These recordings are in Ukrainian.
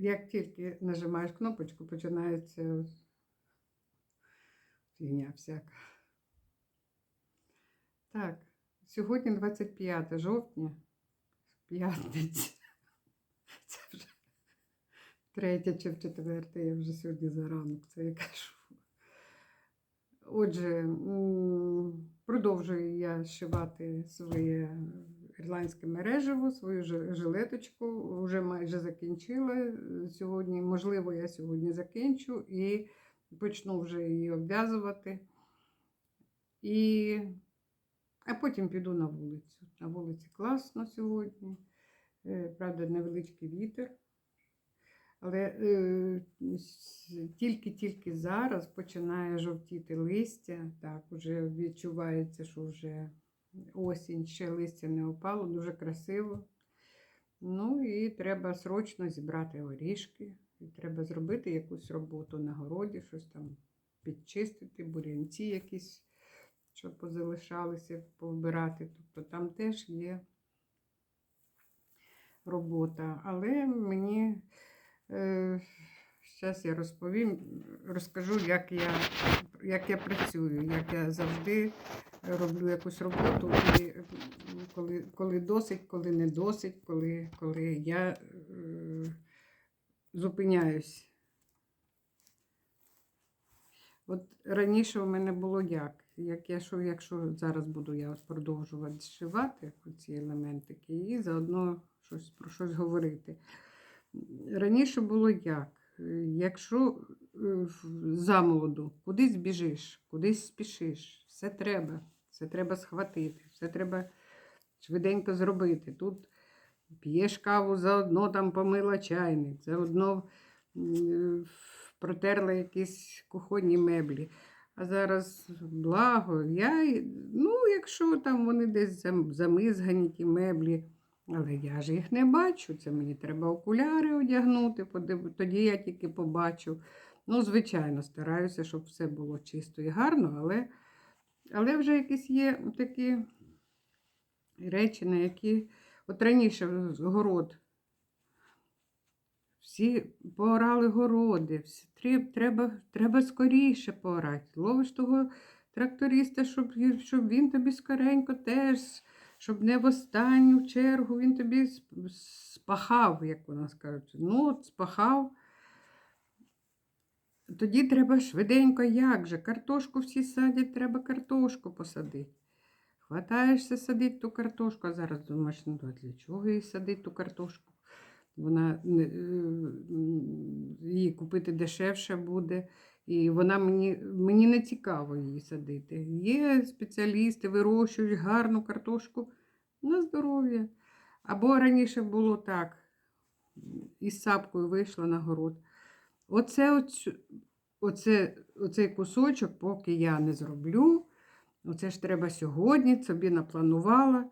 як тільки нажимаєш кнопочку, починається фігня всяка. Так, сьогодні 25 жовтня, п'ятниця. Це вже третє чи в четверте, я вже сьогодні за ранок, це я кажу. Отже, продовжую я зшивати своє ірландське мережево, свою жилеточку. Вже майже закінчила е, сьогодні. Можливо, я сьогодні закінчу і почну вже її обв'язувати. І... А потім піду на вулицю. На вулиці класно сьогодні. Е, Правда, невеличкий вітер. Але е, тільки-тільки зараз починає жовтіти листя. Так, вже відчувається, що вже осінь, ще листя не опало, дуже красиво. Ну і треба срочно зібрати горішки. І треба зробити якусь роботу на городі, щось там підчистити, бурянці якісь, що позалишалися, повбирати. Тобто там теж є робота. Але мені зараз я розповім, розкажу, як я, як я працюю, як я завжди роблю якусь роботу, і коли, коли досить, коли не досить, коли, коли я е, зупиняюсь. От раніше у мене було як? Як я, що, якщо зараз буду я продовжувати зшивати ці елементики і заодно щось про щось говорити. Раніше було як? Якщо е, замолоду кудись біжиш, кудись спішиш, все треба, все треба схватити, все треба швиденько зробити. Тут п'єш каву, заодно там помила чайник, заодно протерла якісь кухонні меблі. А зараз благо, я, ну, якщо там вони десь замизгані, ті меблі, але я ж їх не бачу. Це мені треба окуляри одягнути, тоді я тільки побачу. Ну, звичайно, стараюся, щоб все було чисто і гарно, але, але вже якісь є такі речі, на які от раніше город. Всі поорали городи, всі, треба, треба скоріше поорати. Ловиш того тракториста, щоб, щоб він тобі скоренько теж, щоб не в останню чергу він тобі спахав, як у нас кажуть. Ну, от спахав. Тоді треба швиденько, як же? Картошку всі садять, треба картошку посадити. Хватаєшся садити ту картошку, а зараз думаєш, ну для чого їй садити ту картошку? Вона е, її купити дешевше буде, і вона мені, мені не цікаво її садити. Є спеціалісти, вирощують гарну картошку на здоров'я. Або раніше було так, із сапкою вийшла на город. Оце, оце, оцей кусочок, поки я не зроблю, оце ж треба сьогодні, собі напланувала,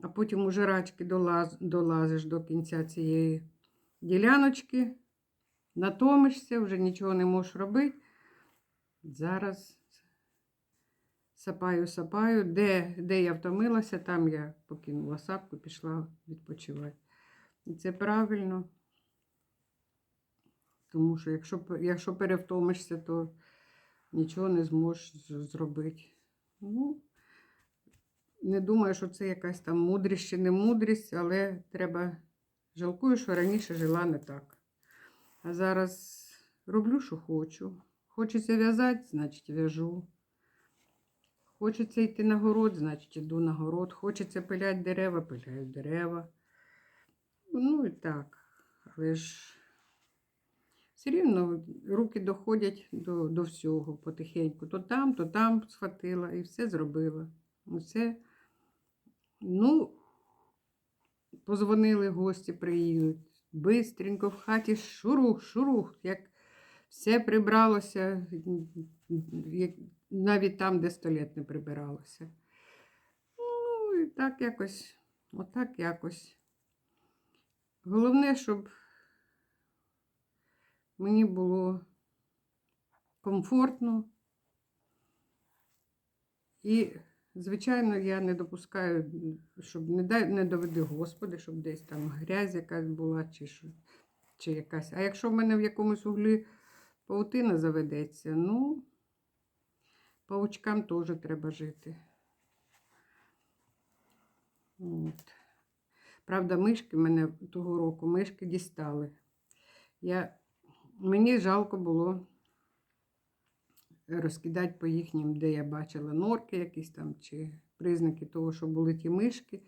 а потім уже рачки долаз, долазиш до кінця цієї діляночки, натомишся, вже нічого не можеш робити. Зараз сапаю, сапаю. Де, де я втомилася, там я покинула сапку, пішла відпочивати. І це правильно. Тому що якщо, якщо перевтомишся, то нічого не зможеш зробити. Ну, не думаю, що це якась там мудрість чи не мудрість, але треба. Жалкую, що раніше жила не так. А зараз роблю, що хочу. Хочеться в'язати, значить в'яжу. Хочеться йти на город, значить іду на город. Хочеться пиляти дерева, пиляю дерева. Ну і так. Але ж все рівно руки доходять до, до всього потихеньку. То там, то там схватила і все зробила. Усе. Ну, позвонили гості, приїдуть. Бистренько в хаті шурух, шурух, як все прибралося, як навіть там, де столет не прибиралося. Ну, і так якось, отак якось. Головне, щоб мені було комфортно. І, звичайно, я не допускаю, щоб не дай не доведи Господи, щоб десь там грязь якась була чи що. чи якась. А якщо в мене в якомусь углі паутина заведеться, ну, паучкам теж треба жити. От. Правда, мишки мене того року мишки дістали. Я, мені жалко було розкидати по їхнім, де я бачила норки якісь там, чи признаки того, що були ті мишки,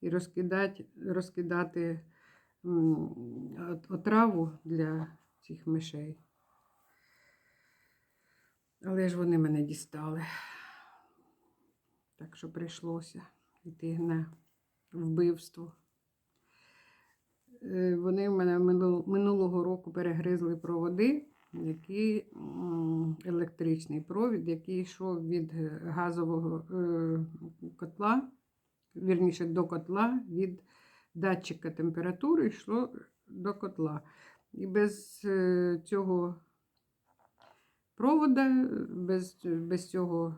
і розкидати, розкидати отраву для цих мишей. Але ж вони мене дістали. Так що прийшлося йти на вбивство. Е, Вони в мене минулого року перегризли проводи, які електричний провід, який йшов від е, газового е, котла, вірніше до котла, від датчика температури йшло до котла. І без цього провода, без, без цього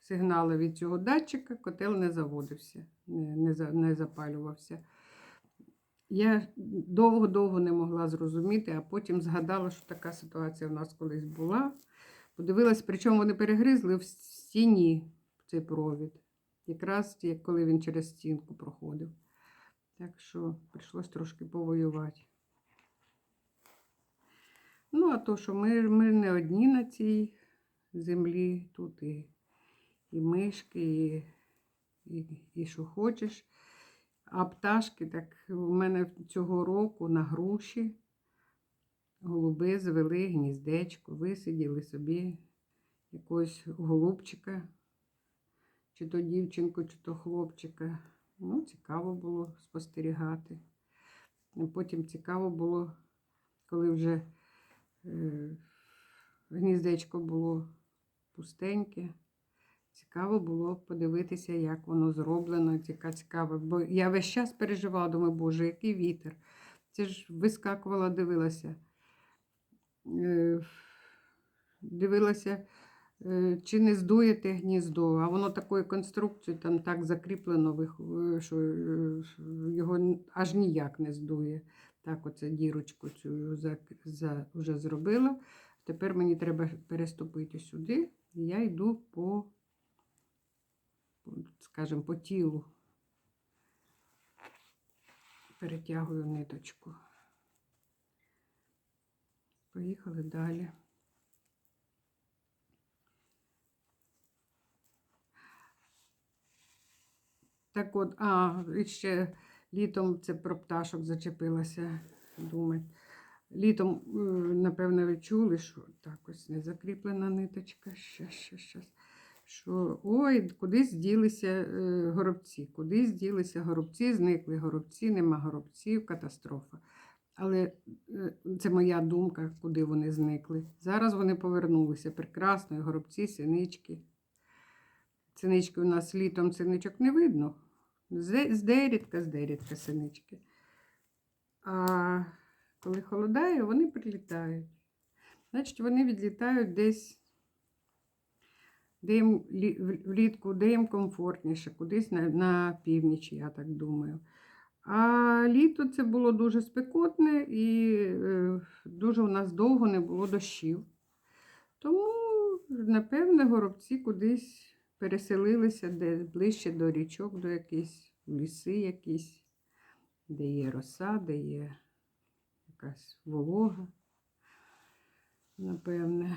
сигналу від цього датчика котел не заводився, не, не, не запалювався. Я довго-довго не могла зрозуміти, а потім згадала, що така ситуація в нас колись була. Подивилась, причому вони перегризли в стіні цей провід. Якраз ті- коли він через стінку проходив. Так що прийшлось трошки повоювати. Ну, а то, що ми, ми не одні на цій землі, тут і, і мишки, і, і, і що хочеш. А пташки, так у мене цього року на груші голуби звели гніздечко, висиділи собі якогось голубчика, чи то дівчинку, чи то хлопчика. Ну, цікаво було спостерігати. Потім цікаво було, коли вже е, гніздечко було пустеньке. Цікаво було подивитися, як воно зроблено. Ціка- Цікаво. Бо я весь час переживала, думаю, боже, який вітер. Це ж вискакувала, дивилася. Е, Дивилася, е, чи не здує те гніздо, а воно такою конструкцією там так закріплено, е, що його аж ніяк не здує. Так, оце дірочку цю за, за, вже зробила. Тепер мені треба переступити сюди, і я йду по, скажімо, по тілу. Перетягую ниточку. Поїхали далі. Так от, а, і ще літом це про пташок зачепилася думати. Літом, е, напевно, ви чули, що так ось не закріплена ниточка. Щас, щас, щас. Що ой, кудись ділися е, горобці, кудись ділися горобці, зникли горобці, нема горобців, катастрофа. Але е, це моя думка, куди вони зникли. Зараз вони повернулися. Прекрасно, горобці, синички. Синички у нас літом синичок не видно. Здерідка, здерідка синички. А коли холодає, вони прилітають. Значить, вони відлітають десь, де їм влітку, де їм комфортніше, кудись на, на північ, я так думаю. А літо це було дуже спекотне і е, дуже у нас довго не було дощів. Тому, напевне, горобці кудись переселилися де ближче до річок, до якісь ліси якісь, де є роса, де є якась волога, напевне.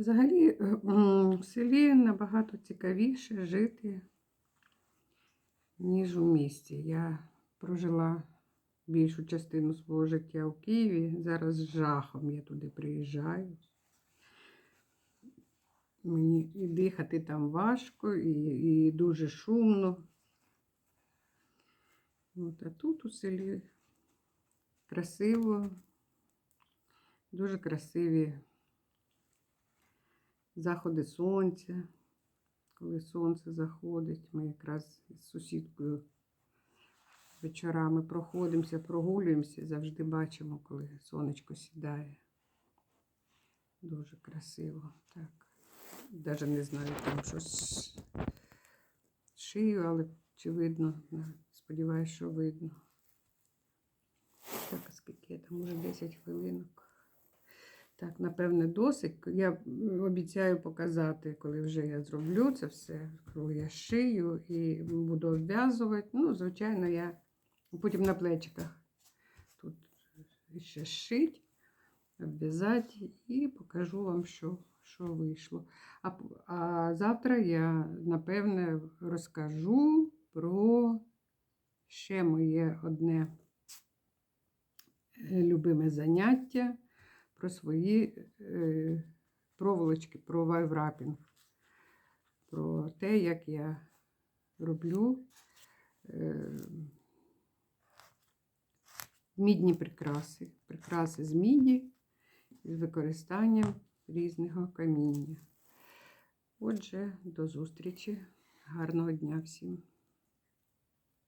Взагалі, в селі набагато цікавіше жити, ніж у місті. Я прожила більшу частину свого життя в Києві. Зараз з жахом я туди приїжджаю. Мені і дихати там важко, і, і дуже шумно. От, а тут у селі красиво, дуже красиві заходи сонця. Коли сонце заходить, ми якраз з сусідкою вечорами проходимося, прогулюємося, завжди бачимо, коли сонечко сідає. Дуже красиво. Так. Даже не знаю, там щось шию, але чи видно? Сподіваюся, що видно. Так, скільки я там уже 10 хвилинок. Так, напевне, досить. Я обіцяю показати, коли вже я зроблю це все, коли я шию і буду обв'язувати. Ну, звичайно, я потім на плечиках тут ще шить, обв'язати і покажу вам, що, що вийшло. А, а завтра я, напевне, розкажу про ще моє одне е, любиме заняття про свої е, проволочки, про вайврапінг, про те, як я роблю е, мідні прикраси, прикраси з міді з використанням різного каміння. Отже, до зустрічі. Гарного дня всім!